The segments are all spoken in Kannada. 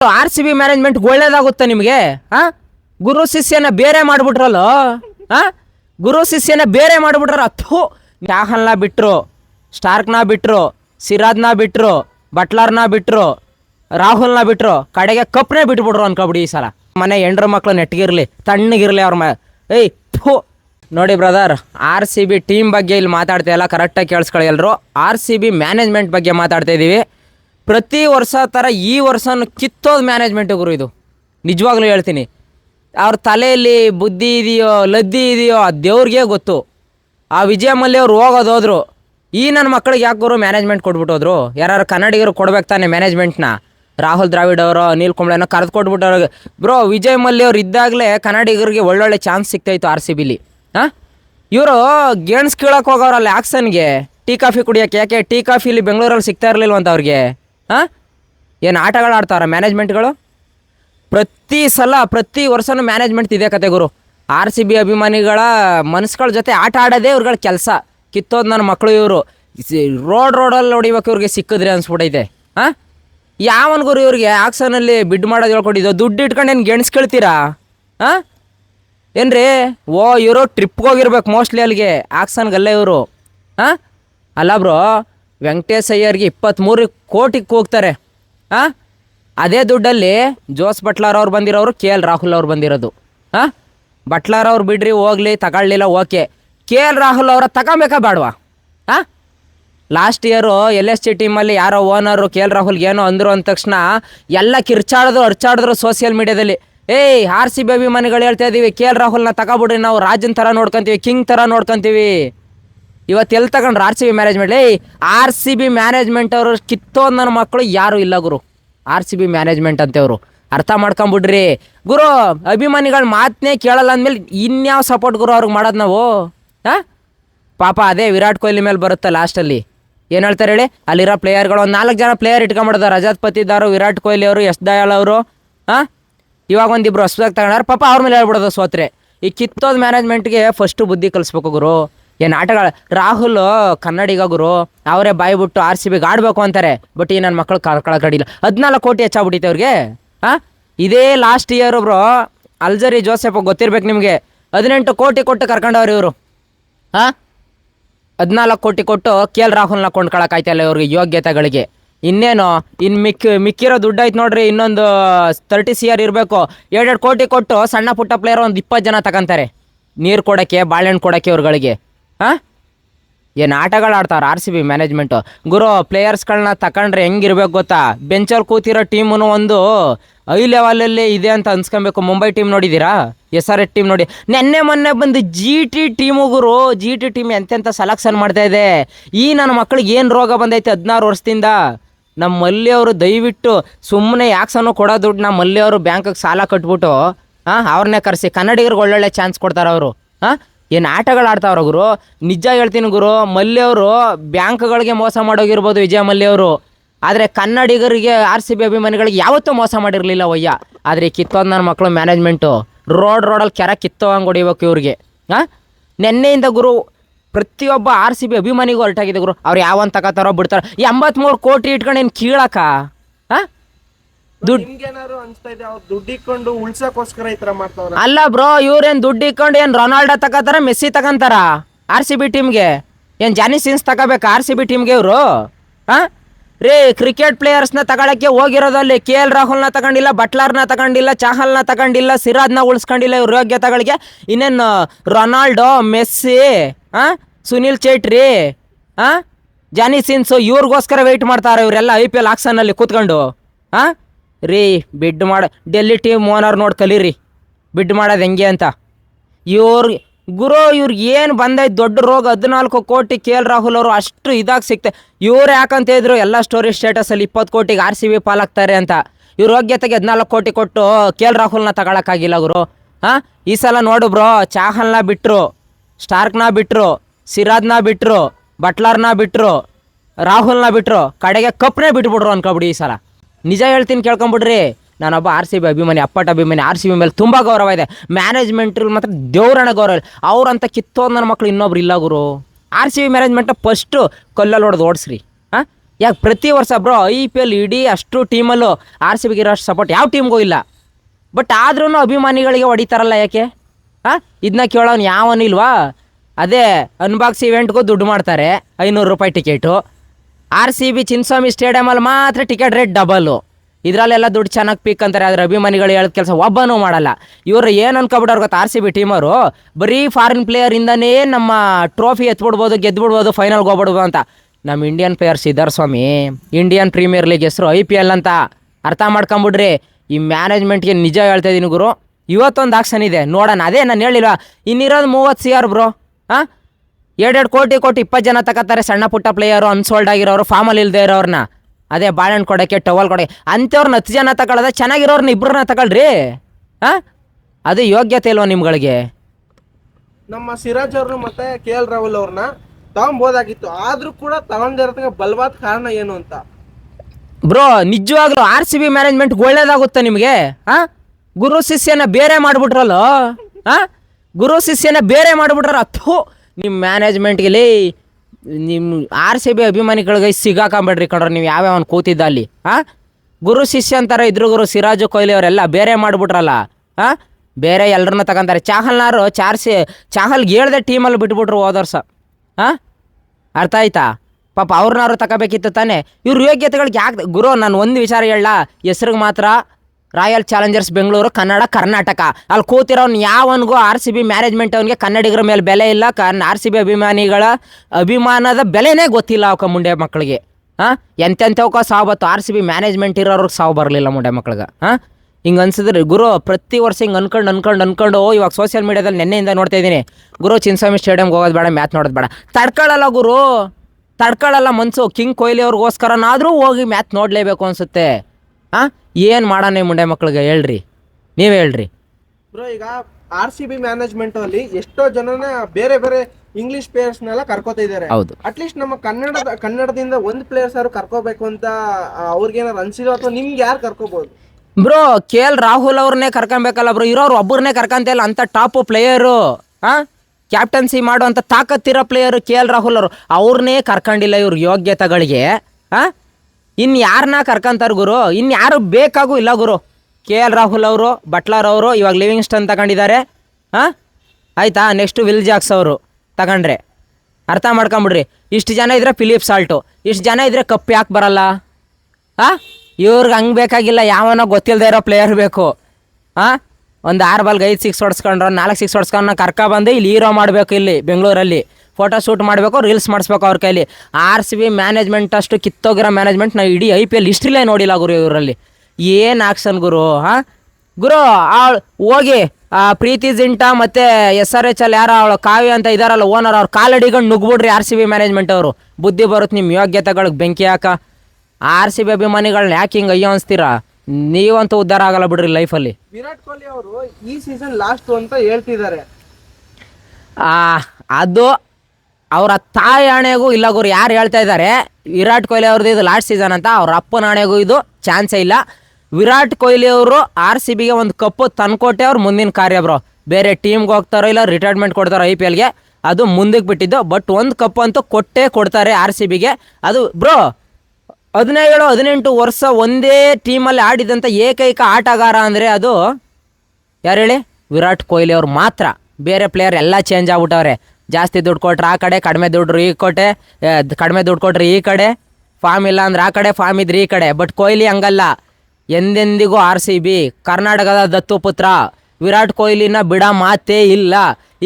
ಆರ್ ಸಿ ಬಿ ಮ್ಯಾನೇಜ್ಮೆಂಟ್ ಒಳ್ಳೇದಾಗುತ್ತೆ ನಿಮಗೆ? ಹಾ ಗುರು ಶಿಷ್ಯನ ಬೇರೆ ಮಾಡ್ಬಿಟ್ರಲ್ಲೋ? ಹಾ ಗುರು ಶಿಷ್ಯನ ಬೇರೆ ಮಾಡ್ಬಿಟ್ರ ಅಥು ಚಾಹಲ್ನ ಬಿಟ್ರು, ಸ್ಟಾರ್ಕ್ನ ಬಿಟ್ಟರು ಸಿರಾಜ್ನ ಬಿಟ್ಟರು ಬಟ್ಲರ್ನ ಬಿಟ್ಟರು ರಾಹುಲ್ನ ಬಿಟ್ಟರು ಕಡೆಗೆ ಕಪ್ನೇ ಬಿಟ್ಬಿಟ್ರು ಅನ್ಕೊಬಿಡಿ ಈ ಸಲ. ಮನೆ ಹೆಂಡ್ರ ಮಕ್ಳು ನೆಟ್ಟಗಿರಲಿ ತಣ್ಣಗಿರಲಿ ಅವ್ರ ಮ ಏಯ್, ಥೂ. ನೋಡಿ brother R C B team ಬಗ್ಗೆ ಇಲ್ಲಿ ಮಾತಾಡ್ತಾ ಇಲ್ಲ ಕರೆಕ್ಟಾಗಿ ಕೇಳಿಸ್ಕೊಳ್ಳಿ ಎಲ್ಲರೂ ಆರ್ ಸಿ ಬಿ ಮ್ಯಾನೇಜ್ಮೆಂಟ್ ಬಗ್ಗೆ ಮಾತಾಡ್ತಾ ಇದ್ದೀವಿ ಪ್ರತಿ ವರ್ಷ ಥರ ಈ ವರ್ಷನೂ ಕಿತ್ತೋದು ಮ್ಯಾನೇಜ್ಮೆಂಟ್ ಗುರು ಇದು. ನಿಜವಾಗ್ಲೂ ಹೇಳ್ತೀನಿ. ಅವ್ರ ತಲೆಯಲ್ಲಿ ಬುದ್ಧಿ ಇದೆಯೋ, ಲದ್ದಿ ಇದೆಯೋ, ಆ ದೇವ್ರಿಗೆ ಗೊತ್ತು. ಆ ವಿಜಯ ಮಲ್ಲಿ ಅವ್ರು ಹೋಗೋದು ಹೋದ್ರು. ಈ ನನ್ನ ಮಕ್ಕಳಿಗೆ ಯಾಕೆ ಗುರು ಮ್ಯಾನೇಜ್ಮೆಂಟ್ ಕೊಟ್ಬಿಟ್ಟೋದ್ರು ಯಾರು ಕನ್ನಡಿಗರು ಕೊಡ್ಬೇಕು ತಾನೆ ಮ್ಯಾನೇಜ್ಮೆಂಟ್ನ ರಾಹುಲ್ ದ್ರಾವಿಡ್ ಅವರು, ಅನಿಲ್ ಕುಂಬ್ಳೆನೋ ಕರೆದು ಕೊಟ್ಬಿಟ್ಟವ್ರಿಗೆ ಬ್ರೋ, ವಿಜಯ್ ಮಲ್ಲಿ ಅವ್ರು ಇದ್ದಾಗಲೇ ಕನ್ನಡಿಗರಿಗೆ ಒಳ್ಳೊಳ್ಳೆ ಚಾನ್ಸ್ ಸಿಗ್ತಾಯಿತ್ತು ಆರ್ ಸಿ ಬಿಲಿ ಹಾಂ? ಇವರು ಗೇಮ್ಸ್ ಕೀಳಕ್ಕೆ ಹೋಗೋರಲ್ಲ ಆಕ್ಸನ್ಗೆ ಟೀ ಕಾಫಿ ಕುಡಿಯೋಕ್ಕೆ, ಯಾಕೆ? ಟೀ ಕಾಫಿ ಇಲ್ಲಿ ಬೆಂಗಳೂರಲ್ಲಿ ಸಿಗ್ತಾ ಇರಲಿಲ್ವಂತ ಅವ್ರಿಗೆ. ಹಾಂ ಏನು ಆಟಗಳು ಆಡ್ತಾರ ಮ್ಯಾನೇಜ್ಮೆಂಟ್ಗಳು ಪ್ರತಿ ಸಲ, ಪ್ರತಿ ವರ್ಷನೂ ಮ್ಯಾನೇಜ್ಮೆಂಟ್ ಇದೆ ಕತೆ ಗುರು. ಆರ್ ಸಿ ಬಿ ಅಭಿಮಾನಿಗಳ ಮನಸ್ಸುಗಳ ಜೊತೆ ಆಟ ಆಡೋದೇ ಇವ್ರುಗಳ ಕೆಲಸ. ಕಿತ್ತೋದು ನನ್ನ ಮಕ್ಕಳು ಇವರು. ರೋಡ್ ರೋಡಲ್ಲಿ ಹೊಡಿಬೇಕು ಇವ್ರಿಗೆ ಸಿಕ್ಕಿದ್ರೆ ಅನ್ಸ್ಬಿಟ್ಟೈತೆ ಹಾಂ ಯಾವನ್ ಗುರು ಇವ್ರಿಗೆ ಆಕ್ಸನಲ್ಲಿ ಬಿಡ್ ಮಾಡೋದು ಹೇಳ್ಕೊಂಡಿದ್ದೋ? ದುಡ್ಡು ಇಟ್ಕೊಂಡು ಏನು ಗೆಣಸ್ ಕೇಳ್ತೀರಾ? ಹಾಂ ಏನ್ರಿ? ಓ, ಇವರು ಟ್ರಿಪ್ಗೆ ಹೋಗಿರ್ಬೇಕು ಮೋಸ್ಟ್ಲಿ ಅಲ್ಲಿಗೆ. ಆಕ್ಸನ್ಗಲ್ಲೇ ಇವರು. ಹಾಂ ಅಲ್ಲ ಬ್ರೋ ವೆಂಕಟೇಶ್ ಅಯ್ಯರ್ಗೆ ಇಪ್ಪತ್ತ್ಮೂರು ಕೋಟಿಗೆ ಹೋಗ್ತಾರೆ. ಹಾಂ ಅದೇ ದುಡ್ಡಲ್ಲಿ ಜೋಸ್ ಬಟ್ಲಾರ್ ಅವ್ರು ಬಂದಿರೋರು ಕೆ ಎಲ್ ರಾಹುಲ್ ಅವ್ರು ಬಂದಿರೋದು. ಹಾಂ ಬಟ್ಲಾರ್ ಅವ್ರು ಬಿಡ್ರಿ, ಹೋಗ್ಲಿ, ತಗೊಳ್ಳಿಲ್ಲ, ಓಕೆ. ಕೆ ಎಲ್ ರಾಹುಲ್ ಅವರ ತಗೊಬೇಕಾ ಬೇಡವಾ ಹಾಂ last year L S T ಟೀಮಲ್ಲಿ ಯಾರೋ ಓನರು ಕೆ ಎಲ್ ರಾಹುಲ್ಗೆ ಏನೋ ಅಂದರು ಅಂದ ತಕ್ಷಣ ಎಲ್ಲ ಕಿರ್ಚಾಡಿದ್ರು ಅರ್ಚಾಡಿದ್ರು ಸೋಷಿಯಲ್ ಮೀಡ್ಯಾದಲ್ಲಿ. ಏಯ್, ಆರ್ ಸಿ ಬಿ ಮನೆಗಳು ಹೇಳ್ತಾ ಇದ್ದೀವಿ ಕೆ ಎಲ್ ರಾಹುಲ್ನ ತಗೊಬಿಡ್ರಿ, ನಾವು ರಾಜನ್ ಥರ ನೋಡ್ಕೊಂತೀವಿ, ಕಿಂಗ್ ಥರ ನೋಡ್ಕೊಂತೀವಿ. ಇವತ್ತು ಎಲ್ಲಿ ತಗೊಂಡ್ರು ಆರ್ ಸಿ ಬಿ ಮ್ಯಾನೇಜ್ಮೆಂಟ್ ಏಯ್ ಆರ್ ಸಿ ಬಿ ಮ್ಯಾನೇಜ್ಮೆಂಟ್ ಅವರು ಕಿತ್ತೋ ನನ್ನ ಮಕ್ಕಳು ಯಾರು ಇಲ್ಲ ಗುರು. ಆರ್ ಸಿ ಬಿ ಮ್ಯಾನೇಜ್ಮೆಂಟ್ ಅಂತೇವರು. ಅರ್ಥ ಮಾಡ್ಕೊಂಬಿಡ್ರಿ. ಗುರು, ಅಭಿಮಾನಿಗಳ ಮಾತನ್ನೇ ಕೇಳಲ್ಲ ಅಂದಮೇಲೆ ಇನ್ಯಾವ ಸಪೋರ್ಟ್ ಗುರು ಅವ್ರಿಗೆ ಮಾಡೋದು ನಾವು? ಹಾಂ? ಪಾಪ ಅದೇ ವಿರಾಟ್ ಕೊಹ್ಲಿ ಮೇಲೆ ಬರುತ್ತೆ ಲಾಸ್ಟಲ್ಲಿ ಏನು ಹೇಳ್ತಾರೆ ಹೇಳಿ? ಅಲ್ಲಿರೋ ಪ್ಲೇಯರ್ಗಳು ಒಂದು ನಾಲ್ಕು ಜನ ಪ್ಲೇಯರ್ ಇಟ್ಕೊಂಬಿಡ್ತಾರೆ ರಜತ್ ಪತಿದಾರು ವಿರಾಟ್ ಕೊಹ್ಲಿ ಅವರು ಎಸ್ ದಯಾಳ್ ಅವರು. ಹಾಂ? ಇವಾಗ ಒಂದಿಬ್ರು ಹೊಸದಾಗಿ ತಗೊಂಡಾರ. ಪಾಪ ಅವ್ರ ಮೇಲೆ ಹೇಳ್ಬಿಡೋದು ಸೋತ್ರೆ. ಈ ಕಿತ್ತೋದು ಮ್ಯಾನೇಜ್ಮೆಂಟ್ಗೆ ಫಸ್ಟು ಬುದ್ಧಿ ಕಲಿಸ್ಬೇಕು ಗುರು. ಏನು ನಾಟಕ ರಾಹುಲ್, ಕನ್ನಡಿಗ ಗುರು, ಅವರೇ ಬಾಯಿ ಬಿಟ್ಟು ಆರ್ ಸಿ ಬಿಗೆ ಆಡಬೇಕು ಅಂತಾರೆ ಬಟ್ ಈ ನನ್ನ ಮಕ್ಕಳು ಕಳ್ಕೊಳಕಡಿಲ್ಲ ಹದಿನಾಲ್ಕು ಕೋಟಿ ಹೆಚ್ಚಾಗ್ಬಿಟ್ಟಿತ್ತು ಅವ್ರಿಗೆ ಹಾಂ ಇದೇ ಲಾಸ್ಟ್ ಇಯರ್ ಒಬ್ರು ಅಲ್ಜರಿ ಜೋಸೆಫ್ ಗೊತ್ತಿರ್ಬೇಕು ನಿಮಗೆ, ಹದಿನೆಂಟು ಕೋಟಿ ಕೊಟ್ಟು ಕರ್ಕೊಂಡವ್ರು ಇವರು ಹಾಂ ಹದಿನಾಲ್ಕು ಕೋಟಿ ಕೊಟ್ಟು ಕೆ ಎಲ್ ರಾಹುಲ್ನ ಕೊಂಡ್ಕೊಳಕಾಯ್ತಲ್ಲ ಇವ್ರಿಗೆ ಯೋಗ್ಯತೆಗಳಿಗೆ. ಇನ್ನೇನು ಇನ್ನು ಮಿಕ್ಕಿ ಮಿಕ್ಕಿರೋ ದುಡ್ಡು ಐತೆ ನೋಡ್ರಿ, ಇನ್ನೊಂದು ತರ್ಟಿ ಸಿ ಆರ್ ಇರಬೇಕು, ಎರಡೆರಡು ಕೋಟಿ ಕೊಟ್ಟು ಸಣ್ಣ ಪುಟ್ಟ ಪ್ಲೇಯರ್ ಒಂದು ಇಪ್ಪತ್ತು ಜನ ತಗೊಂತಾರೆ ನೀರು ಕೊಡೋಕ್ಕೆ, ಬಾಳೆಹಣ್ಣು ಕೊಡೋಕ್ಕೆ ಇವ್ರುಗಳಿಗೆ. ಹಾಂ? ಏನು ಆಟಗಳು ಆಡ್ತಾರೆ ಆರ್ ಸಿ ಬಿ ಮ್ಯಾನೇಜ್ಮೆಂಟು ಗುರು ಪ್ಲೇಯರ್ಸ್ಗಳನ್ನ ತಗೊಂಡ್ರೆ ಹೆಂಗಿರ್ಬೇಕು ಗೊತ್ತಾ? ಬೆಂಚಲ್ಲಿ ಕೂತಿರೋ ಟೀಮೂ ಒಂದು ಐ ಲೆವೆಲಲ್ಲಿ ಇದೆ ಅಂತ ಅನ್ಸ್ಕೊಬೇಕು. ಮುಂಬೈ ಟೀಮ್ ನೋಡಿದ್ದೀರಾ ಎಸ್ ಆರ್ ಎಟ್ ಟೀಮ್ ನೋಡಿ. ನೆನ್ನೆ ಮೊನ್ನೆ ಬಂದು ಜಿ ಟಿ ಟೀಮ್ ಗುರು ಜಿ ಟಿ ಟೀಮ್ ಎಂತೆಂಥ ಸೆಲೆಕ್ಷನ್ ಮಾಡ್ತಾ ಇದೆ. ಈ ನನ್ನ ಮಕ್ಳಿಗೆ ಏನು ರೋಗ ಬಂದೈತೆ ಹದಿನಾರು ವರ್ಷದಿಂದ? ನಮ್ಮ ಮಲ್ಲಿಯವರು ದಯವಿಟ್ಟು ಸುಮ್ಮನೆ ಯಾಕೆ ಸಣ್ಣ ಕೊಡೋ ದುಡ್ಡು ನಮ್ಮ ಮಲ್ಲಿಯವರು ಬ್ಯಾಂಕಿಗೆ ಸಾಲ ಕಟ್ಬಿಟ್ಟು, ಹಾಂ ಅವ್ರನ್ನೇ ಕರೆಸಿ. ಕನ್ನಡಿಗರಿಗೆ ಒಳ್ಳೊಳ್ಳೆ ಚಾನ್ಸ್ ಕೊಡ್ತಾರೆ ಅವರು. ಹಾಂ? ಏನು ಆಟಗಳು ಆಡ್ತಾವ್ರ ಗುರು? ನಿಜ ಹೇಳ್ತೀನಿ ಗುರು ಮಲ್ಲಿಯವರು ಬ್ಯಾಂಕ್ಗಳಿಗೆ ಮೋಸ ಮಾಡೋಗಿರ್ಬೋದು ವಿಜಯ ಮಲ್ಲಿಯವರು ಆದರೆ ಕನ್ನಡಿಗರಿಗೆ ಆರ್ ಸಿ ಬಿ ಅಭಿಮಾನಿಗಳಿಗೆ ಯಾವತ್ತೂ ಮೋಸ ಮಾಡಿರಲಿಲ್ಲ ಒಯ್ಯ ಆದರೆ ಕಿತ್ತೋದು ನನ್ನ ಮಕ್ಕಳು ಮ್ಯಾನೇಜ್ಮೆಂಟು ರೋಡ್ ರೋಡಲ್ಲಿ ಕೆರ ಕಿತ್ತೋಂಗೆ ಹೊಡಿಬೇಕು ಇವ್ರಿಗೆ. ಹಾಂ ನೆನ್ನೆಯಿಂದ ಗುರು ಪ್ರತಿಯೊಬ್ಬ ಆರ್ ಸಿ ಬಿ ಅಭಿಮಾನಿಗೂ ಹೊರಟಾಗಿದೆ ಗುರು. ಅವ್ರು ಯಾವನ್ ತಗೋತಾರೋ ಬಿಡ್ತಾರೋ. ಎಂಬತ್ಮೂರು ಕೋಟಿ ಇಟ್ಕೊಂಡು ಏನು ಕೀಳಕ್ಕ? ದುಡ್ಡು ಉಳ್ಸಕ್ಕೋಸ್ಕರ ಅಲ್ಲ ಬ್ರೋ ಇವ್ರೇನ್ ದುಡ್ಡು ಇಕ್ಕೊಂಡು ಏನ್ ರೊನಾಲ್ಡೋ ತಗೋತಾರ ಮೆಸ್ಸಿ ತಗೊಂತಾರ? ಆರ್ ಸಿ ಬಿ ಟೀಮ್ಗೆ? ಏನ್ ಜಾನಿ ಸಿನ್ಸ್ ತಗೋಬೇಕು ಆರ್ ಸಿ ಬಿ ಟೀಮ್ಗೆ ಇವರು? ಹಾ ರೀ ಕ್ರಿಕೆಟ್ ಪ್ಲೇಯರ್ಸ್ನ ತಗೊಳಕ್ಕೆ ಹೋಗಿರೋದಲ್ಲಿ ಕೆ ಎಲ್ ರಾಹುಲ್ನ ತಗೊಂಡಿಲ್ಲ ಬಟ್ಲರ್ನ ತಗೊಂಡಿಲ್ಲ ಚಾಹಲ್ನ ತಗೊಂಡಿಲ್ಲ ಸಿರಾಜ್ನ ಉಳಿಸ್ಕೊಂಡಿಲ್ಲ ಇವ್ರ ಯೋಗ್ಯತೆಗಳಿಗೆ ಇನ್ನೇನು ರೊನಾಲ್ಡೋ ಮೆಸ್ಸಿ ಹಾ ಸುನಿಲ್ ಚೇಟ್ರಿ ಹಾ ಜಾನಿ ಸಿನ್ಸು ಇವ್ರಿಗೋಸ್ಕರ ವೆಯ್ಟ್ ಮಾಡ್ತಾರೆ ಇವರೆಲ್ಲ ಐ ಪಿ ಎಲ್ ಆಕ್ಷನಲ್ಲಿ ಕೂತ್ಕೊಂಡು. ಹಾ ರೀ, ಬಿಡ್ ಮಾಡ, ಡೆಲ್ಲಿ ಟೀಮ್ ಓನರ್ ನೋಡಿ ಕಲೀರಿ. ಬಿಡ್ ಮಾಡೋದು ಹೆಂಗೆ ಅಂತ. ಇವ್ರು, ಗುರು ಇವ್ರಿಗೆ ಏನು ಬಂದೈತೆ ದೊಡ್ಡ ರೋಗ ಹದಿನಾಲ್ಕು ಕೋಟಿ ಕೆ ಎಲ್ ರಾಹುಲ್ ಅವರು ಅಷ್ಟು ಇದಾಗಿ ಸಿಗ್ತೆ ಇವ್ರು ಯಾಕಂತ ಹೇಳಿದ್ರು, ಎಲ್ಲ ಸ್ಟೋರಿ ಸ್ಟೇಟಸಲ್ಲಿ ಇಪ್ಪತ್ತು ಕೋಟಿಗೆ ಆರ್ ಸಿ ಬಿ ಪಾಲಾಗ್ತಾರೆ ಅಂತ. ಇವ್ರ ಯೋಗ್ಯತೆಗೆ ಹದಿನಾಲ್ಕು ಕೋಟಿ ಕೊಟ್ಟು ಕೆ ಎಲ್ ರಾಹುಲ್ನ ತಗೊಳಕ್ಕಾಗಿಲ್ಲ ಗುರು. ಹಾಂ, ಈ ಸಲ ನೋಡು ಬ್ರೋ, ಚಾಹಲ್ನ ಬಿಟ್ಟರು ಸ್ಟಾರ್ಕ್ನ ಬಿಟ್ಟರು ಸಿರಾಜ್ನ ಬಿಟ್ಟರು ಬಟ್ಲರ್ನ ಬಿಟ್ಟರು ರಾಹುಲ್ನ ಬಿಟ್ಟರು ಕಡೆಗೆ ಕಪ್ನೇ ಬಿಟ್ಬಿಟ್ರು ಅನ್ಕೊಬಿಡಿ ಈ ಸಲ. ನಿಜ ಹೇಳ್ತೀನಿ ಕೇಳ್ಕೊಂಬಿಡ್ರಿ. ನಾನೊಬ್ಬ ಆರ್ ಸಿ ಬಿ ಅಭಿಮಾನಿ, ಅಪ್ಪಟ ಅಭಿಮಾನಿ ಆರ್ ಸಿ ಬಿ ಮೇಲೆ ತುಂಬ ಗೌರವ ಇದೆ. ಮ್ಯಾನೇಜ್ಮೆಂಟ್ ಮಾತ್ರ ದೇವ್ರಣ ಗೌರವ ಇಲ್ಲ. ಅವ್ರಂತ ಕಿತ್ತೋದು ನನ್ನ ಮಕ್ಳು ಇನ್ನೊಬ್ರು ಇಲ್ಲ ಗುರು. R C B management first ಕಲ್ಲಲ್ಲಿ ಹೊಡೆದು ಓಡಿಸ್ರಿ. ಹಾಂ ಯಾಕೆ ಪ್ರತಿ ವರ್ಷ ಬ್ರೋ ಐ ಪಿ ಎಲ್ ಇಡೀ ಅಷ್ಟು ಟೀಮಲ್ಲೂ ಆರ್ ಸಿ ಬಿಗೆ ಇರೋಷ್ಟು ಸಪೋರ್ಟ್ ಯಾವ ಟೀಮ್ಗೂ ಇಲ್ಲ. ಬಟ್ ಆದ್ರೂ ಅಭಿಮಾನಿಗಳಿಗೆ ಹೊಡಿತಾರಲ್ಲ ಯಾಕೆ? ಹಾಂ ಇದನ್ನ ಕೇಳೋನು ಯಾವನಿಲ್ವಾ ಅದೇ ಅನ್ಬಾಕ್ಸ್ ಇವೆಂಟ್ಗೂ ದುಡ್ಡು ಮಾಡ್ತಾರೆ. ಐನೂರು ರೂಪಾಯಿ ticket. R C B Chinnaswamy ಸ್ಟೇಡಿಯಮಲ್ಲಿ ಮಾತ್ರ ಟಿಕೆಟ್ ರೇಟ್ ಡಬಲ್ಲು ಇದರಲ್ಲೆಲ್ಲ ದುಡ್ಡು ಚೆನ್ನಾಗಿ ಪೀಕ್ ಅಂತಾರೆ, ಆದರೆ ಅಭಿಮಾನಿಗಳು ಹೇಳೋದು ಕೆಲಸ ಒಬ್ಬನೂ ಮಾಡಲ್ಲ. ಇವರು ಏನು ಅನ್ಕೊಬಿಟ್ಟವ್ರು ಗೊತ್ತಾ, ಆರ್ ಸಿ ಬಿ ಟೀಮರು ಬರೀ ಫಾರಿನ್ ಪ್ಲೇಯರಿಂದನೇ ನಮ್ಮ ಟ್ರೋಫಿ ಎತ್ಬಿಡ್ಬೋದು, ಗೆದ್ಬಿಡ್ಬೋದು ಫೈನಲ್ಗೆ ಹೋಗ್ಬಿಡ್ಬೋದು ಅಂತ. ನಮ್ಮ ಇಂಡಿಯನ್ ಪ್ಲೇಯರ್ ಇದ್ದಾರೆ ಸ್ವಾಮಿ ಇಂಡಿಯನ್ ಪ್ರೀಮಿಯರ್ ಲೀಗ್ ಹೆಸರು ಐ ಪಿ ಎಲ್ ಅಂತ. ಅರ್ಥ ಮಾಡ್ಕೊಂಬಿಡ್ರಿ. ಈ ಮ್ಯಾನೇಜ್ಮೆಂಟ್ಗೆ ನಿಜ ಹೇಳ್ತಾ ಇದೀನಿ ಗುರು. ಇವತ್ತೊಂದು ಆಕ್ಷನ್ ಇದೆ, ನೋಡೋಣ. ಅದೇ ನಾನು ಹೇಳಿಲ್ವಾ, ಇನ್ನಿರೋದು ಮೂವತ್ತು ಸಿ ಆರ್ ಬ್ರೋ ಹಾಂ ಎರಡೆರಡು ಕೋಟಿ ಕೋಟಿ ಇಪ್ಪತ್ತು ಜನ ತಗೋತಾರೆ. ಸಣ್ಣ ಪುಟ್ಟ ಪ್ಲೇಯರು ಅನ್ಸೋಲ್ಡ್ ಆಗಿರೋರು ಫಾರ್ಮಲ್ಲಿ ಇಲ್ಲದೆ ಇರೋರನ್ನ ಅದೇ ಬಾಳೆಹಣ್ಣು ಕೊಡೋಕ್ಕೆ ಟವಲ್ ಕೊಡೋಕ್ಕೆ ಅಂಥವ್ರನ್ನ ಹತ್ತು ಜನ ತಗೊಳ್ಳೋದ ಚೆನ್ನಾಗಿರೋರ್ನ ಇಬ್ಬರನ್ನ ತಗೊಳ್ರಿ. ಹಾಂ? ಅದು ಯೋಗ್ಯತೆ ಇಲ್ವಾ ನಿಮ್ಗಳಿಗೆ? ನಮ್ಮ ಸಿರಾಜ್ ಅವ್ರನ್ನ ಮತ್ತೆ ಕೆ ಎಲ್ ರಾಹುಲ್ ಅವ್ರನ್ನ ತಗೊಂಬೋದಾಗಿತ್ತು. ಆದ್ರೂ ಕೂಡ ತಗೊಂಡಿರೋದಕ್ಕೆ ಬಲವಾದ ಕಾರಣ ಏನು ಅಂತ? ಬ್ರೋ ನಿಜವಾಗ್ಲೂ ಆರ್ ಸಿ ಬಿ ಮ್ಯಾನೇಜ್ಮೆಂಟ್ ಒಳ್ಳೇದಾಗುತ್ತೆ ನಿಮಗೆ? ಹಾಂ? ಗುರು ಶಿಷ್ಯನ ಬೇರೆ ಮಾಡಿಬಿಟ್ರಲ್ಲೋ? ಹಾಂ? ಗುರು ಶಿಷ್ಯನ ಬೇರೆ ಮಾಡಿಬಿಟ್ರ ಅಥು ನಿಮ್ಮ ಮ್ಯಾನೇಜ್ಮೆಂಟ್ಗೆ ಲೇ ನಿಮ್ಮ ಆರ್ ಸಿ ಬಿ ಅಭಿಮಾನಿಗಳಿಗೆ ಸಿಗಾಕೊಂಬೇಡ್ರಿ ಕಣ್ರಿ, ನೀವು ಯಾವ್ಯಾವ ಕೂತಿದ್ದ ಅಲ್ಲಿ ಹಾಂ ಗುರು ಶಿಷ್ಯ ಅಂತಾರೆ, ಇದ್ರು ಗುರು ಸಿರಾಜು ಕೊಹ್ಲಿ ಅವರೆಲ್ಲ ಬೇರೆ ಮಾಡಿಬಿಟ್ರಲ್ಲ ಹಾಂ ಬೇರೆ ಎಲ್ಲರನ್ನ ತಗೊಂತಾರೆ. ಚಾಹಲ್ನಾರು ಚಾರ್ಸಿ ಚಾಹಲ್ಗೆ ಹೇಳ್ದೆ ಟೀಮಲ್ಲಿ ಬಿಟ್ಬಿಟ್ರು ಹೋದರ್ಸ ಹಾಂ ಅರ್ಥ ಆಯ್ತಾ? ಪಾಪ ಅವ್ರನ್ನಾರು ತಗೋಬೇಕಿತ್ತು ತಾನೇ. ಇವ್ರ ಯೋಗ್ಯತೆಗಳಿಗೆ ಯಾಕೆ, ಗುರು, ನಾನು ಒಂದು ವಿಚಾರ ಹೇಳ ಹೆಸ್ರಿಗೆ ಮಾತ್ರ ರಾಯಲ್ ಚಾಲೆಂಜರ್ಸ್ ಬೆಂಗಳೂರು ಕನ್ನಡ ಕರ್ನಾಟಕ ಅಲ್ಲಿ ಕೂತಿರೋನ್ ಯಾವನಿಗೂ ಆರ್ ಸಿ ಬಿ ಮ್ಯಾನೇಜ್ಮೆಂಟ್ ಅವನಿಗೆ ಕನ್ನಡಿಗರ ಮೇಲೆ ಬೆಲೆ ಇಲ್ಲ. ಕನ್ ಆರ್ ಸಿ ಬಿ ಅಭಿಮಾನಿಗಳ ಅಭಿಮಾನದ ಬೆಲೆನೇ ಗೊತ್ತಿಲ್ಲ ಅವಕ ಮುಂಡೆ ಮಕ್ಕಳಿಗೆ. ಹಾಂ ಎಂತೆಂಥವಕ್ಕ ಸಾವು ಬತ್ತು ಆರ್ ಸಿ ಬಿ ಮ್ಯಾನೇಜ್ಮೆಂಟ್ ಇರೋರ್ಗೆ ಸಾವು ಬರಲಿಲ್ಲ ಮುಂಡೆ ಮಕ್ಳಿಗೆ ಹಾಂ ಹಿಂಗೆ ಅನ್ಸಿದ್ರೆ ಗುರು, ಪ್ರತಿ ವರ್ಷ ಹಿಂಗೆ ಅನ್ಕೊಂಡು ಅನ್ಕೊಂಡು ಅನ್ಕೊಂಡು ಇವಾಗ ಸೋಷಿಯಲ್ ಮೀಡಿಯಾದಲ್ಲಿ ನೆನ್ನೆಯಿಂದ ನೋಡ್ತಾ ಇದ್ದೀನಿ. ಗುರು, ಚಿನ್ನಸ್ವಾಮಿ ಸ್ಟೇಡಿಯಮ್ಗೆ ಹೋಗೋದು ಬೇಡ, ಮ್ಯಾಚ್ ನೋಡೋದು ಬೇಡ. ತಡ್ಕೊಳ್ಳಲ್ಲ ಗುರು. ತಡ್ಕೊಳ್ಳಲ್ಲ ಮನ್ಸು. ಕಿಂಗ್ ಕೊಹ್ಲಿ ಅವ್ರಿಗೋಸ್ಕರನಾದರೂ ಹೋಗಿ ಮ್ಯಾಚ್ ನೋಡಲೇಬೇಕು ಅನ್ಸುತ್ತೆ. ಹಾಂ ಏನು ಮಾಡೋಣ ಮುಂಡೆ ಮಕ್ಳಿಗೆ? ಹೇಳ್ರಿ. ನೀವೇ ಹೇಳ್ರಿ. ಬ್ರೋ ಈಗ ಆರ್ ಸಿ ಬಿ ಮ್ಯಾನೇಜ್ಮೆಂಟ್ ಅಲ್ಲಿ ಎಷ್ಟೋ ಜನನ ಬೇರೆ ಬೇರೆ ಇಂಗ್ಲಿಷ್ ಪ್ಲೇಯರ್ಸ್ನೆಲ್ಲ ಕರ್ಕೋತಾ ಇದಾರೆ. ಹೌದು. ಅಟ್ಲೀಸ್ಟ್ ನಮ್ಮ ಕನ್ನಡದ ಕನ್ನಡದಿಂದ ಒಂದ್ ಪ್ಲೇಯರ್ಸ್ ಯಾರು ಕರ್ಕೋಬೇಕು ಅಂತ ಅವ್ರಿಗೇನಾರು ಅನ್ಸಿರೋ ಅಥವಾ ನಿಮ್ಗೆ ಯಾರು ಕರ್ಕೋಬಹುದು ಬ್ರೋ ಕೆ ಎಲ್ ರಾಹುಲ್ ಅವ್ರನ್ನೇ ಕರ್ಕೊಬೇಕಲ್ಲ ಬ್ರೋ. ಇರೋರು ಒಬ್ಬರನ್ನೇ ಕರ್ಕಂತೆ ಇಲ್ಲ. ಅಂತ ಟಾಪ್ ಪ್ಲೇಯರು ಹಾ ಕ್ಯಾಪ್ಟನ್ಸಿ ಮಾಡುವಂಥ ತಾಕತ್ತಿರೋ ಪ್ಲೇಯರು ಕೆ ಎಲ್ ರಾಹುಲ್ ಅವರು. ಅವ್ರನ್ನೇ ಕರ್ಕೊಂಡಿಲ್ಲ ಇವ್ರ ಯೋಗ್ಯತೆಗಳಿಗೆ ಹಾಂ ಇನ್ನು ಯಾರನ್ನ ಕರ್ಕೊಂತಾರೆ ಗುರು? ಇನ್ನು ಯಾರು ಬೇಕಾಗೂ ಇಲ್ಲ ಗುರು. ಕೆ ಎಲ್ ರಾಹುಲ್ ಅವರು, ಬಟ್ಲರ್ ಅವರು ಇವಾಗ ಲಿವಿಂಗ್ಸ್ಟನ್ ತಗೊಂಡಿದ್ದಾರೆ. ಹಾಂ? ಆಯಿತಾ? ನೆಕ್ಸ್ಟು ವಿಲ್ ಜಾಕ್ಸ್ ಅವರು ತಗೊಂಡ್ರೆ. ಅರ್ಥ ಮಾಡ್ಕೊಂಬಿಡ್ರಿ. ಇಷ್ಟು ಜನ ಇದ್ರೆ ಫಿಲಿಪ್ ಸಾಲ್ಟು ಇಷ್ಟು ಜನ ಇದ್ರೆ ಕಪ್ ಯಾಕೆ ಬರಲ್ಲ? ಆ ಇವ್ರಿಗೆ ಹಂಗೆ ಬೇಕಾಗಿಲ್ಲ, ಯಾವನೋ ಗೊತ್ತಿಲ್ಲದೆ ಇರೋ ಪ್ಲೇಯರ್ ಬೇಕು. ಆ ಒಂದು ಆರು ಬಾಲ್ಗೆ ಐದು ಸಿಕ್ಸ್ ಹೊಡ್ಸ್ಕೊಂಡ್ರೆ, ನಾಲ್ಕು ಸಿಕ್ಸ್ ಹೊಡ್ಸ್ಕೊಂಡು ಕರ್ಕೊಬಂದು ಇಲ್ಲಿ ಹೀರೋ ಮಾಡಬೇಕು ಇಲ್ಲಿ, ಬೆಂಗಳೂರಲ್ಲಿ. ಫೋಟೋ ಶೂಟ್ ಮಾಡಬೇಕು ರೀಲ್ಸ್ ಮಾಡಿಸ್ಬೇಕು ಅವ್ರ ಕೈಲಿ. ಆರ್ ಸಿ ಬಿ ಮ್ಯಾನೇಜ್ಮೆಂಟ್ ಅಷ್ಟು ಕಿತ್ತೋಗಿರೋ ಮ್ಯಾನೇಜ್ಮೆಂಟ್ ನಾವು ಇಡೀ ಐ ಪಿ ಎಲ್ ಹಿಸ್ಟ್ರಿಲೇ ನೋಡಿಲ್ಲ ಗುರು ಇವರಲ್ಲಿ. ಏನು ಆಕ್ಷನ್ ಗುರು ಹಾಂ? ಗುರು ಅವಳು ಹೋಗಿ ಆ ಪ್ರೀತಿ ಜಿಂಟಾ ಮತ್ತು ಎಸ್ ಆರ್ ಎಚ್ ಅಲ್ಲಿ ಯಾರೋ ಅವಳು ಕಾವ್ಯ ಅಂತ ಇದಾರಲ್ಲ ಓನರ್ ಅವ್ರು ಕಾಲಡಿಗಂಡು ನುಗ್ಬಿಡ್ರಿ ಆರ್ ಸಿ ಬಿ ಮ್ಯಾನೇಜ್ಮೆಂಟ್ ಅವರು. ಬುದ್ಧಿ ಬರುತ್ತೆ ನಿಮ್ಮ ಯೋಗ್ಯತೆಗಳಿಗೆ ಬೆಂಕಿ ಹಾಕ. ಆರ್ ಸಿ ಬಿ ಅಭಿಮಾನಿಗಳನ್ನ ಯಾಕೆ ಹಿಂಗೆ ಅಯ್ಯೋ ಅನ್ಸ್ತೀರಾ? ನೀವಂತೂ ಉದ್ಧಾರ ಆಗಲ್ಲ ಬಿಡ್ರಿ ಲೈಫಲ್ಲಿ ವಿರಾಟ್ ಕೊಹ್ಲಿ ಅವರು ಈ ಸೀಸನ್ ಲಾಸ್ಟ್ ಅಂತ ಹೇಳ್ತಿದ್ದಾರೆ. ಅದು ಅವರ ತಾಯಿ ಆಣೆಗೂ ಇಲ್ಲ ಗುರು, ಯಾರು ಹೇಳ್ತಾ ಇದ್ದಾರೆ, ವಿರಾಟ್ ಕೊಹ್ಲಿ ಅವ್ರದ್ದು ಇದು ಲಾಸ್ಟ್ ಸೀಸನ್ ಅಂತ, ಅವ್ರ ಅಪ್ಪನ ಆಣೆಗೂ ಇದು ಚಾನ್ಸೇ ಇಲ್ಲ. ವಿರಾಟ್ ಕೊಹ್ಲಿ ಅವರು ಆರ್ ಸಿ ಬಿಗೆ ಒಂದು ಕಪ್ಪು ತಂದ್ಕೊಟ್ಟೆ ಅವ್ರು ಮುಂದಿನ ಕಾರ್ಯ ಬ್ರೋ ಬೇರೆ ಟೀಮ್ಗೆ ಹೋಗ್ತಾರೋ ಇಲ್ಲ ರಿಟೈರ್ಮೆಂಟ್ ಕೊಡ್ತಾರೋ ಐ ಪಿ ಎಲ್ಗೆ ಅದು ಮುಂದಕ್ಕೆ ಬಿಟ್ಟಿದ್ದು. ಬಟ್ ಒಂದು ಕಪ್ ಅಂತೂ ಕೊಟ್ಟೇ ಕೊಡ್ತಾರೆ ಆರ್ ಸಿ ಬಿಗೆ ಅದು ಬ್ರೋ ಹದಿನೇಳು ಹದಿನೆಂಟು ವರ್ಷ ಒಂದೇ ಟೀಮಲ್ಲಿ ಆಡಿದಂಥ ಏಕೈಕ ಆಟಗಾರ ಅಂದರೆ ಅದು ಯಾರು ಹೇಳಿ? ವಿರಾಟ್ ಕೊಹ್ಲಿ ಅವ್ರು ಮಾತ್ರ. ಬೇರೆ ಪ್ಲೇಯರ್ ಎಲ್ಲ ಚೇಂಜ್ ಆಗ್ಬಿಟ್ಟವ್ರೆ. ಜಾಸ್ತಿ ದುಡ್ಡು ಕೊಟ್ರೆ ಆ ಕಡೆ, ಕಡಿಮೆ ದುಡ್ಡು ಈ ಕೊಟ್ಟೆ ಕಡಿಮೆ ದುಡ್ಡು ಕೊಟ್ರೆ ಈ ಕಡೆ, ಫಾರ್ಮ್ ಇಲ್ಲ ಅಂದ್ರೆ ಆ ಕಡೆ ಫಾರ್ಮ್ ಇದ್ರೆ ಈ ಕಡೆ. ಬಟ್ ಕೊಹ್ಲಿ ಹಂಗಲ್ಲ. ಎಂದೆಂದಿಗೂ ಆರ್ ಸಿ ಬಿ, ಕರ್ನಾಟಕದ ದತ್ತು ಪುತ್ರ. ವಿರಾಟ್ ಕೊಹ್ಲಿನ ಬಿಡ ಮಾತೇ ಇಲ್ಲ.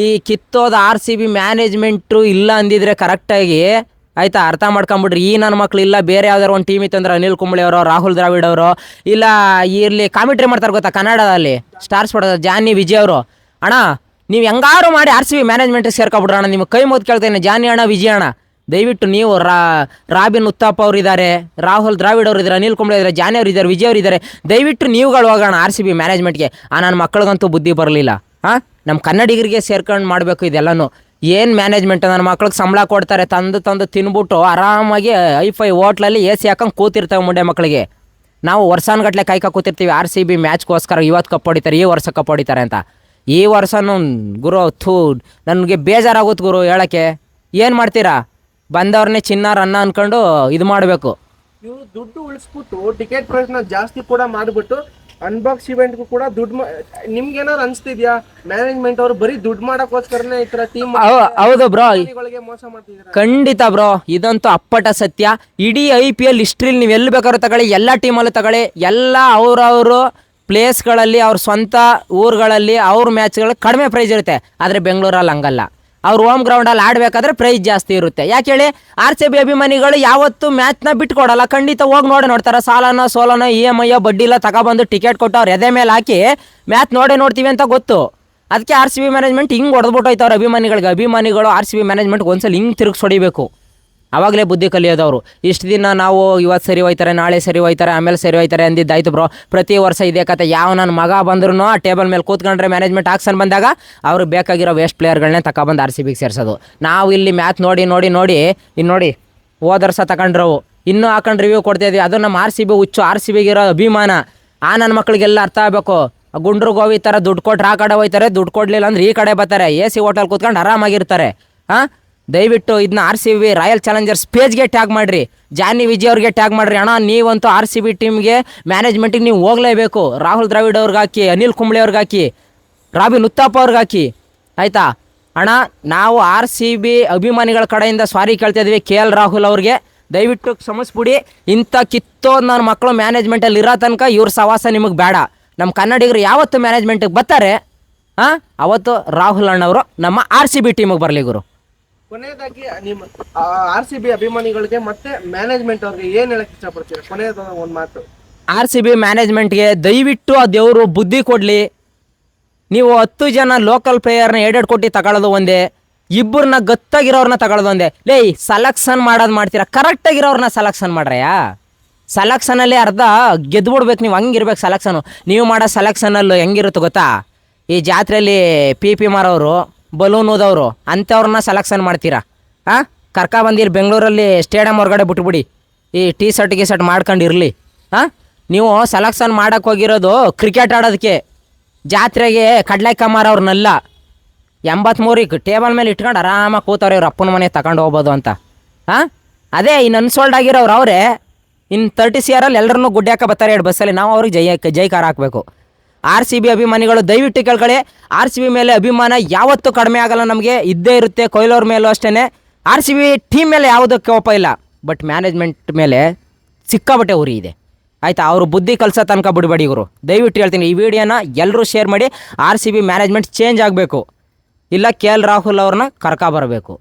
ಈ ಕಿತ್ತೋದ ಆರ್ ಸಿ ಬಿ ಮ್ಯಾನೇಜ್ಮೆಂಟು ಇಲ್ಲ ಅಂದಿದ್ರೆ ಕರೆಕ್ಟಾಗಿ ಆಯ್ತಾ? ಅರ್ಥ ಮಾಡ್ಕೊಂಬಿಡ್ರಿ. ಈ ನನ್ನ ಮಕ್ಳು ಇಲ್ಲ, ಬೇರೆ ಯಾವ್ದಾರು ಒಂದು ಟೀಮ್ ಇತ್ತಂದ್ರೆ ಅನಿಲ್ ಕುಂಬ್ಳೆ ಅವರು, ರಾಹುಲ್ ದ್ರಾವಿಡ್ ಅವರು, ಇಲ್ಲ, ಇರಲಿ ಕಾಮಿಟ್ರಿ ಮಾಡ್ತಾರೆ ಗೊತ್ತಾ ಕನ್ನಡದಲ್ಲಿ? ಸ್ಟಾರ್ಸ್ ಸ್ಪೋರ್ಟ್ ಜಾನಿ ವಿಜಯ್ ಅವರು. ಅಣ್ಣ ನೀವು ಹೆಂಗಾರು ಮಾಡಿ ಆರ್ ಸಿ ಬಿ ಮ್ಯಾನೇಜ್ಮೆಂಟಿಗೆ ಸೇರ್ಕೊಬಿಡ್ರಣ್ಣ ನಿಮ್ಗೆ ಕೈ ಮುದ್ದು ಕೇಳ್ತೇನೆ ಜಾನಿ ಅಣ್ಣ, ವಿಜಯ ಅಣ್ಣ, ದಯವಿಟ್ಟು ನೀವು ರಾ, ರಾಬಿನ್ ಉತ್ತಪ್ಪ ಅವರಿದ್ದಾರೆ, ರಾಹುಲ್ ದ್ರಾವಿಡ್ ಅವರು ಇದ್ದಾರೆ ಅನಿಲ್ ಕುಂಬ್ಳೆ ಇದ್ದಾರೆ ಜಾನಿ ಅವ್ರು ಇದ್ದಾರೆ ವಿಜಯ್ ಅವರಿದ್ದಾರೆ, ದಯವಿಟ್ಟು ನೀವುಗಳು ಹೋಗೋಣ ಆರ್ ಸಿ ಬಿ ಮ್ಯಾನೇಜ್ಮೆಂಟ್ಗೆ ಆ ನನ್ನ ಮಕ್ಕಳಿಗಂತೂ ಬುದ್ಧಿ ಬರಲಿಲ್ಲ. ಹಾಂ ನಮ್ಮ ಕನ್ನಡಿಗರಿಗೆ ಸೇರ್ಕೊಂಡು ಮಾಡಬೇಕು ಇದೆಲ್ಲನೂ. ಏನು ಮ್ಯಾನೇಜ್ಮೆಂಟ್ ನನ್ನ ಮಕ್ಳಿಗೆ ಸಂಬಳ ಕೊಡ್ತಾರೆ, ತಂದು ತಂದು ತಿನ್ಬಿಟ್ಟು ಆರಾಮಾಗಿ ಐಫೈ ಹೋಟ್ಲಲ್ಲಿ ಎ ಸಿ ಹಾಕೊಂಡು ಕೂತಿರ್ತವೆ ಮುಂಡೆ ಮಕ್ಕಳಿಗೆ ನಾವು ವರ್ಷಾನ್ಗಟ್ಲೆ ಕಾಯ್ಕ ಕೂತಿರ್ತೀವಿ ಆರ್ ಸಿ ಬಿ ಮ್ಯಾಚ್ಗೋಸ್ಕರ ಇವತ್ತು ಕಪ್ ಹೊಡಿತಾರೆ, ಈ ವರ್ಷ ಕಪ್ ಹೊಡಿತಾರೆ ಅಂತ. ಈ ವರ್ಷನೂ ಗುರು ಥೂ ನನಗೆ ಬೇಜಾರಾಗುತ್ತೆ ಗುರು ಹೇಳೋಕ್ಕೆ. ಏನು ಮಾಡ್ತೀರಾ? ಬಂದವ್ರನ್ನೇ ಚಿನ್ನ ರನ್ನ ಅಂದ್ಕೊಂಡು ಇದು ಮಾಡಬೇಕು. ಇವರು ದುಡ್ಡು ಉಳಿಸ್ಬಿಟ್ಟು ಟಿಕೆಟ್ ಪ್ರೈಸ್ನ ಜಾಸ್ತಿ ಕೂಡ ಮಾಡ್ಬಿಟ್ಟು ಅನ್ಬಾಕ್ಸ್ ಇವೆಂಟ್ಗೂ ಕೂಡ ದುಡ್ಡು ನಿಮ್ಗೆ ಏನಾದ್ರು ಅನಿಸ್ತಿದ್ಯಾ? ಮ್ಯಾನೇಜ್ಮೆಂಟ್ ಅವರು ಬರೀ ದುಡ್ಡು ಮಾಡೋಕ್ಕೋಸ್ಕರನೇ ಈ ತರ ಟೀಮ್ ಹೌದು ಬ್ರೋ. ಮೋಸ ಮಾಡ್ತಿದಾರೆ? ಖಂಡಿತ ಬ್ರೋ. ಇದಂತೂ ಅಪ್ಪಟ ಸತ್ಯ. ಇಡೀ ಐ ಪಿ ಎಲ್ ಹಿಸ್ಟ್ರಿಲಿ ನೀವು ಎಲ್ಲಿ ಬೇಕಾದ್ರೂ ತಗೊಳ್ಳಿ ಎಲ್ಲ ಟೀಮಲ್ಲೂ ತಗೊಳ್ಳಿ ಎಲ್ಲ ಅವ್ರವರು ಪ್ಲೇಸ್ಗಳಲ್ಲಿ ಅವ್ರ ಸ್ವಂತ ಊರುಗಳಲ್ಲಿ ಅವ್ರ ಮ್ಯಾಚ್ಗಳು ಕಡಿಮೆ ಪ್ರೈಸ್ ಇರುತ್ತೆ. ಆದರೆ ಬೆಂಗಳೂರಲ್ಲಿ ಹಂಗಲ್ಲ. ಅವ್ರು ಹೋಮ್ ಗ್ರೌಂಡಲ್ಲಿ ಆಡಬೇಕಾದ್ರೆ ಪ್ರೈಸ್ ಜಾಸ್ತಿ ಇರುತ್ತೆ. ಯಾಕೆ ಹೇಳಿ ಆರ್ ಸಿ ಬಿ ಅಭಿಮಾನಿಗಳು ಯಾವತ್ತೂ ಮ್ಯಾಚ್ನ ಬಿಟ್ಕೊಡಲ್ಲ. ಖಂಡಿತ ಹೋಗಿ ನೋಡಿ ನೋಡ್ತಾರೆ. ಸಾಲನ ಸೋಲನ ಇ ಎಂ ಐಯೋ ಬಡ್ಡಿ ಎಲ್ಲ ತಗೊಬಂದು ಟಿಕೆಟ್ ಕೊಟ್ಟು ಅವ್ರು ಎದೆ ಮೇಲೆ ಹಾಕಿ ಮ್ಯಾಚ್ ನೋಡೇ ನೋಡ್ತೀವಿ ಅಂತ ಗೊತ್ತು. ಅದಕ್ಕೆ ಆರ್ ಸಿ ಬಿ ಮ್ಯಾನೇಜ್ಮೆಂಟ್ ಹಿಂಗೆ ಹೊಡೆದ್ಬಿಟ್ಟು ಅವ್ರ ಅಭಿಮಾನಿಗಳಿಗೆ. ಅಭಿಮಾನಿಗಳು ಆರ್ ಸಿ ಬಿ ಮ್ಯಾನೇಜ್ಮೆಂಟ್ಗೆ ಒಂದ್ಸಲ ಹಿಂಗೆ ತಿರುಗಿಸ್ ಹೊಡಿಬೇಕು. ಆವಾಗಲೇ ಬುದ್ಧಿ ಕಲಿಯೋದವರು. ಇಷ್ಟು ದಿನ ನಾವು ಇವತ್ತು ಸರಿ ಹೋಯ್ತಾರೆ, ನಾಳೆ ಸರಿ ಹೋಯ್ತಾರೆ, ಆಮೇಲೆ ಸರಿ ಹೋಯ್ತಾರೆ ಅಂದಿದ್ದಾಯ್ತು ಬ್ರೋ. ಪ್ರತಿ ವರ್ಷ ಇದೇ ಕತೆ. ಯಾವ ನನ್ನ ಮಗ ಬಂದ್ರೂ ಆ ಟೇಬಲ್ ಮೇಲೆ ಕೂತ್ಕೊಂಡ್ರೆ ಮ್ಯಾನೇಜ್ಮೆಂಟ್ ಆಕ್ಷನ್ ಬಂದಾಗ ಅವ್ರಿಗೆ ಬೇಕಾಗಿರೋ ವೇಸ್ಟ್ ಪ್ಲೇಯರ್ಗಳನ್ನೇ ತಗೊಬಂದು ಆರ್ ಸಿ ಬಿಗೆ ಸೇರಿಸೋದು. ನಾವು ಇಲ್ಲಿ ಮ್ಯಾಚ್ ನೋಡಿ ನೋಡಿ ನೋಡಿ ಇನ್ನು ನೋಡಿ, ಹೋದ ವರ್ಷ ತಗೊಂಡ್ರವು ಇನ್ನೂ ಹಾಕೊಂಡು ರಿವ್ಯೂ ಕೊಡ್ತಾ ಇದೀವಿ. ಅದು ನಮ್ಮ ಆರ್ ಸಿ ಬಿ ಹುಚ್ಚು. ಆರ್ ಸಿ ಬಿಗಿರೋ ಅಭಿಮಾನ. ಆ ನನ್ನ ಮಕ್ಕಳಿಗೆಲ್ಲ ಅರ್ಥ ಆಗಬೇಕು. ಗುಂಡ್ರು ಗೋವಿ ಥರ ದುಡ್ಡು ಕೊಟ್ಟರೆ ಆ ಕಡೆ ಹೋಯ್ತಾರೆ, ದುಡ್ಡು ಕೊಡಲಿಲ್ಲ ಅಂದ್ರೆ ಈ ಕಡೆ ಬರ್ತಾರೆ. ಎ ಸಿ ಹೋಟೆಲ್ ಕೂತ್ಕೊಂಡು ಆರಾಮಾಗಿರ್ತಾರೆ. ಹಾಂ ದಯವಿಟ್ಟು ಇದನ್ನ R C B Royal Challengers ಪೇಜ್ಗೆ tag ಮಾಡಿರಿ. ಜಾನಿ ವಿಜಯ್ ಅವ್ರಿಗೆ ಟ್ಯಾಗ್ ಮಾಡಿರಿ. ಅಣ್ಣ, ನೀವಂತೂ ಆರ್ ಸಿ ಬಿ ಟೀಮ್ಗೆ ಮ್ಯಾನೇಜ್ಮೆಂಟಿಗೆ ನೀವು ಹೋಗಲೇಬೇಕು. ರಾಹುಲ್ ದ್ರಾವಿಡ್ ಅವ್ರಿಗೆ ಹಾಕಿ, ಅನಿಲ್ ಕುಂಬ್ಳೆ ಅವ್ರಿಗೆ ಹಾಕಿ, ರಾಬಿ ಉತ್ತಪ್ಪ ಅವ್ರಿಗೆ ಹಾಕಿ. ಆಯಿತಾ? ಅಣ್ಣ, ನಾವು ಆರ್ ಸಿ ಬಿ ಅಭಿಮಾನಿಗಳ ಕಡೆಯಿಂದ ಸಾರಿ ಕೇಳ್ತಾ ಇದ್ವಿ ಕೆ ಎಲ್ ರಾಹುಲ್ ಅವ್ರಿಗೆ. ದಯವಿಟ್ಟು ಕ್ಷಮಿಸ್ಬಿಡಿ. ಇಂಥ ಕಿತ್ತೋ ನನ್ನ ಮಕ್ಕಳು ಮ್ಯಾನೇಜ್ಮೆಂಟಲ್ಲಿ ಇರೋ ತನಕ ಇವ್ರ ಸವಾಸ ನಿಮಗೆ ಬೇಡ. ನಮ್ಮ ಕನ್ನಡಿಗರು ಯಾವತ್ತು ಮ್ಯಾನೇಜ್ಮೆಂಟಿಗೆ ಬರ್ತಾರೆ? ಹಾಂ ಅವತ್ತು ರಾಹುಲ್ ಅಣ್ಣವರು ನಮ್ಮ ಆರ್ ಸಿ ಬಿ ಟೀಮಿಗೆ ಬರಲಿ ಗುರು. ಕೊನೆಯದಾಗಿ ನಿಮ್ಮ ಆರ್ ಸಿ ಬಿ ಅಭಿಮಾನಿಗಳಿಗೆ ಮತ್ತೆ ಮ್ಯಾನೇಜ್ಮೆಂಟ್ ಅವ್ರಿಗೆ ಏನ್ ಹೇಳಕ್ ಇಷ್ಟಪಡ್ತೀರಾ? ಕೊನೆಯದ ಒಂದ್ ಮಾತು. ಆರ್ ಸಿ ಬಿ ಮ್ಯಾನೇಜ್ಮೆಂಟ್ಗೆ ದಯವಿಟ್ಟು ಆ ದೇವರು ಬುದ್ಧಿ ಕೊಡಲಿ. ನೀವು ಹತ್ತು ಜನ ಲೋಕಲ್ ಪ್ಲೇಯರ್ನ ಎರಡೆರಡು ಕೋಟಿ ತಗೊಳ್ಳೋದು ಒಂದೇ. ಇಬ್ಬರನ್ನ ಗತ್ತಾಗಿರೋರ್ನ ತಗೊಳ್ಳೋದು ಒಂದೇ. ಲೇ ಸೆಲೆಕ್ಷನ್ ಮಾಡೋದು ಮಾಡ್ತೀರಾ? ಕರೆಕ್ಟಾಗಿರೋರ್ನ ಸೆಲೆಕ್ಷನ್ ಮಾಡ್ರಯ್ಯಾ? ಸೆಲೆಕ್ಷನಲ್ಲಿ ಅರ್ಧ ಗೆದ್ಬಿಡ್ಬೇಕು, ನೀವು ಹಂಗಿರ್ಬೇಕು ಸೆಲೆಕ್ಷನು ನೀವು ಮಾಡೋ ಸೆಲೆಕ್ಷನಲ್ಲಿ ಹೆಂಗಿರುತ್ತೆ ಗೊತ್ತಾ? ಈ ಜಾತ್ರೆಯಲ್ಲಿ ಪಿ ಪಿ ಮಾರೋರು ಬಲೂನ್ ಓದೋರು ಅಂಥವ್ರನ್ನ ಸೆಲೆಕ್ಷನ್ ಮಾಡ್ತೀರಾ? ಹಾಂ ಕರ್ಕ ಬಂದಿರಿ ಬೆಂಗಳೂರಲ್ಲಿ ಸ್ಟೇಡಿಯಂ ಹೊರಗಡೆ ಬಿಟ್ಬಿಡಿ. ಈ ಟೀ ಶರ್ಟ್ ಗಿ ಶರ್ಟ್ ಮಾಡ್ಕೊಂಡಿರಲಿ ಹಾಂ ನೀವು ಸೆಲೆಕ್ಷನ್ ಮಾಡಕ್ಕೆ ಹೋಗಿರೋದು ಕ್ರಿಕೆಟ್ ಆಡೋದಕ್ಕೆ. ಜಾತ್ರೆಗೆ ಕಡ್ಲೆ ಅವ್ರನ್ನೆಲ್ಲ. ಎಂಬತ್ತ್ಮೂರಿಗೆ ಟೇಬಲ್ ಮೇಲೆ ಇಟ್ಕೊಂಡು ಆರಾಮಾಗಿ ಕೂತವ್ರೆ ಇವ್ರ ಅಪ್ಪನ ಮನೆ ತಗೊಂಡು ಹೋಗ್ಬೋದು ಅಂತ. ಹಾಂ ಅದೇ ಇನ್ನು ಅನ್ಸೋಲ್ಡ್ ಆಗಿರೋರು ಅವರೇ ಇನ್ನು ತರ್ಟಿ ಸಿ ಆರಲ್ಲಿ ಎಲ್ಲರನ್ನೂ ಗುಡ್ಡ್ಯಾಕ ಬರ್ತಾರೆ ಎರಡು ಬಸ್ಸಲ್ಲಿ ನಾವು ಅವ್ರಿಗೆ ಜೈ, ಜೈಕಾರ ಹಾಕಬೇಕು. ಆರ್ ಸಿ ಬಿ ಅಭಿಮಾನಿಗಳು ದಯವಿಟ್ಟು ಕೇಳ್ಕೊಳ್ಳಿ. ಆರ್ ಸಿ ಬಿ ಮೇಲೆ ಅಭಿಮಾನ ಯಾವತ್ತೂ ಕಡಿಮೆ ಆಗಲ್ಲ ನಮಗೆ. ಇದ್ದೇ ಇರುತ್ತೆ ಕೊಹ್ಲಿಯವ್ರ ಮೇಲೂ ಅಷ್ಟೇ ಆರ್ ಸಿ ಬಿ ಟೀಮ್ ಮೇಲೆ ಯಾವುದೂ ಕೋಪ ಇಲ್ಲ. ಬಟ್ ಮ್ಯಾನೇಜ್ಮೆಂಟ್ ಮೇಲೆ ಸಿಕ್ಕಾಬಟ್ಟೆ ಉರಿ ಇದೆ. ಆಯಿತಾ, ಅವರು ಬುದ್ಧಿ ಕಲ್ಸೋ ತನಕ ಬಿಡಬೇಡಿ ಇವರು. ದಯವಿಟ್ಟು ಹೇಳ್ತೀನಿ, ಈ ವಿಡಿಯೋನ ಎಲ್ಲರೂ ಶೇರ್ ಮಾಡಿ R C B management change ಆಗಬೇಕು. ಇಲ್ಲ, ಕೆ ಎಲ್ ರಾಹುಲ್ ಅವ್ರನ್ನ ಕರ್ಕ ಬರಬೇಕು.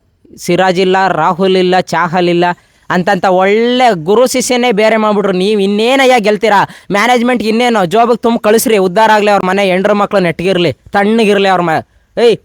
ಸಿರಾಜ್ ಇಲ್ಲ, ರಾಹುಲ್ ಇಲ್ಲ, ಚಾಹಲ್ ಇಲ್ಲ ಅಂತಂತ ಒಳ್ಳೆ ಗುರು ಶಿಷ್ಯನೇ ಬೇರೆ ಮಾಡ್ಬಿಟ್ರು. ನೀವು ಇನ್ನೇನಯ್ಯ ಗೆಲ್ತೀರಾ? ಮ್ಯಾನೇಜ್ಮೆಂಟ್ ಇನ್ನೇನು? ಜಾಬಿಗೆ ತುಂಬ ಕಳಿಸ್ರಿ. ಉದ್ಧಾರ ಆಗಲಿ ಅವ್ರ ಮನೆ, ಹೆಂಡ್ರ ಮಕ್ಳು ನೆಟ್ಗಿರ್ಲಿ, ತಣ್ಣಗಿರಲಿ ಅವ್ರ ಮ ಏಯ್